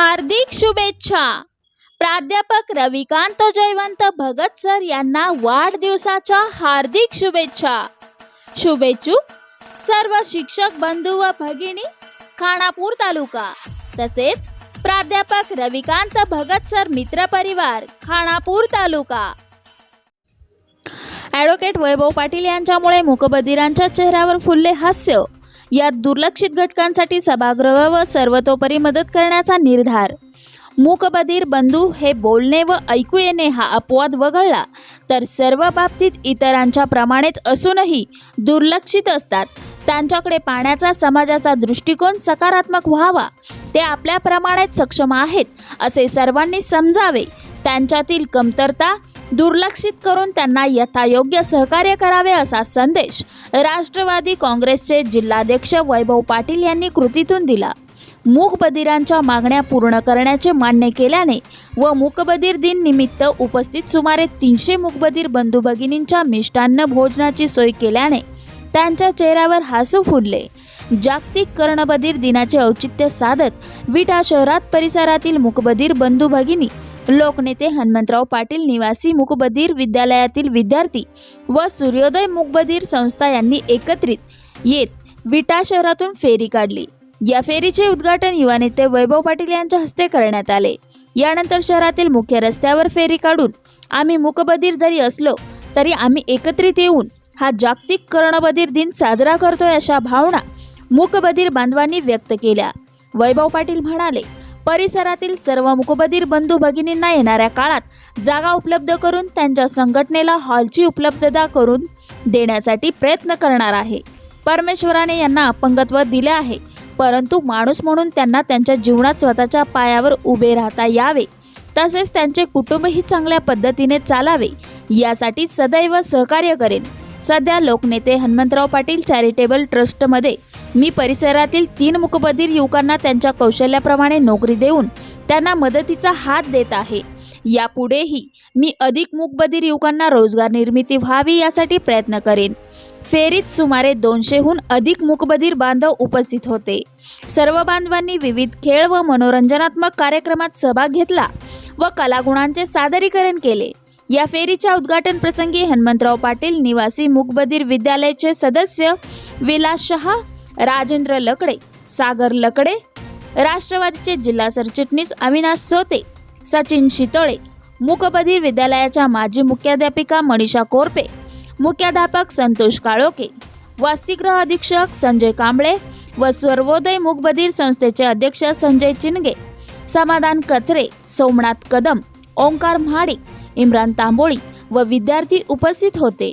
हार्दिक शुभेच्छा. प्राध्यापक रविकांत जयवंत भगत सर यांना वाढदिवसाच्या हार्दिक शुभेच्छा. शुभेच्छुक सर्व शिक्षक बंधू व भगिनी खानापूर तालुका. तसेच प्राध्यापक रविकांत भगत सर मित्र परिवार खानापूर तालुका. ॲडव्होकेट वैभव पाटील यांच्यामुळे मूकबधिरांच्या चेहऱ्यावर फुलले हास्य. यात दुर्लक्षित घटकांसाठी सभागृह व सर्वतोपरी मदत करण्याचा निर्धार. मूकबधीर बंधू हे बोलणे व ऐकू येणे हा अपवाद वगळला तर सर्व बाबतीत इतरांच्या प्रमाणेच असूनही दुर्लक्षित असतात. त्यांच्याकडे पाण्याचा समाजाचा दृष्टिकोन सकारात्मक व्हावा. ते आपल्याप्रमाणेच सक्षम आहेत असे सर्वांनी समजावे. त्यांच्यातील कमतरता दुर्लक्षित करून त्यांना यथायोग्य सहकार्य करावे असा संदेश राष्ट्रवादी काँग्रेसचे जिल्हाध्यक्ष वैभव पाटील यांनी कृतीतून दिला. मूकबधिरांच्या मागण्या पूर्ण करण्याचे मान्य केल्याने व मूकबधीर दिन निमित्त उपस्थित सुमारे तीनशे मूकबधीर बंधू भगिनींच्या मिष्टान्न भोजनाची सोय केल्याने त्यांच्या चेहऱ्यावर हसू फुलले. जागतिक कर्णबधीर दिनाचे औचित्य साधत विटा शहरात परिसरातील मूकबधीर बंधू भगिनी लोकनेते हनुमंतराव पाटील निवासी मुकबधीर विद्यालयातील विद्यार्थी व सूर्योदय मुकबधीर संस्था यांनी एकत्रित येत विटा शहरातून फेरी काढली. या फेरीचे उद्घाटन युवा नेते वैभव पाटील यांच्या हस्ते करण्यात आले. यानंतर शहरातील मुख्य रस्त्यावर फेरी काढून आम्ही मूकबधीर जरी असलो तरी आम्ही एकत्रित येऊन हा जागतिक कर्णबधीर दिन साजरा करतोय अशा भावना मुकबधीर बांधवांनी व्यक्त केल्या. वैभव पाटील म्हणाले परिसरातील सर्व मुकबधीर बंधू भगिनींना येणाऱ्या काळात जागा उपलब्ध करून त्यांच्या संघटनेला हॉलची उपलब्धता करून देण्यासाठी प्रयत्न करणार आहे. परमेश्वराने यांना अपंगत्व दिले आहे परंतु माणूस म्हणून त्यांना त्यांच्या जीवनात स्वतःच्या पायावर उभे राहता यावे तसेच त्यांचे कुटुंबही चांगल्या पद्धतीने चालावे यासाठी सदैव सहकार्य करेन. सध्या लोकनेते हनुमंतराव पाटील चॅरिटेबल ट्रस्टमध्ये मी परिसरातील तीन मुकबधीर युवकांना त्यांच्या कौशल्याप्रमाणे नोकरी देऊन त्यांना मदतीचा हात देत आहे. यापुढेही मी अधिक मुकबधीर युवकांना रोजगार निर्मिती व्हावी यासाठी प्रयत्न करेन. फेरीत सुमारे दोनशेहून अधिक मुकबधीर बांधव उपस्थित होते. सर्व बांधवांनी विविध खेळ व मनोरंजनात्मक कार्यक्रमात सहभाग घेतला व कलागुणांचे सादरीकरण केले. या फेरीच्या उद्घाटन प्रसंगी हनुमंतराव पाटील निवासी मुकबधीर विद्यालयाचे सदस्य विलास शहा राजेंद्र लकडे सागर लकडे राष्ट्रवादीचे जिल्हा सरचिटणीस अविनाश चोते सचिन शितोळे मुकबधीर विद्यालयाच्या माजी मुख्याध्यापिका मनीषा कोरपे मुख्याध्यापक संतोष काळोके वसतिगृह अधीक्षक संजय कांबळे व सर्वोदय मुकबधीर संस्थेचे अध्यक्ष संजय चिनगे समाधान कचरे सोमनाथ कदम ओंकार म्हाडे इम्रान तांबोळी व विद्यार्थी उपस्थित होते.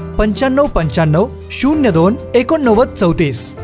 पंच्याण्णव पंच्याण्णव शून्य दोन एकोणनव्वद चौतीस.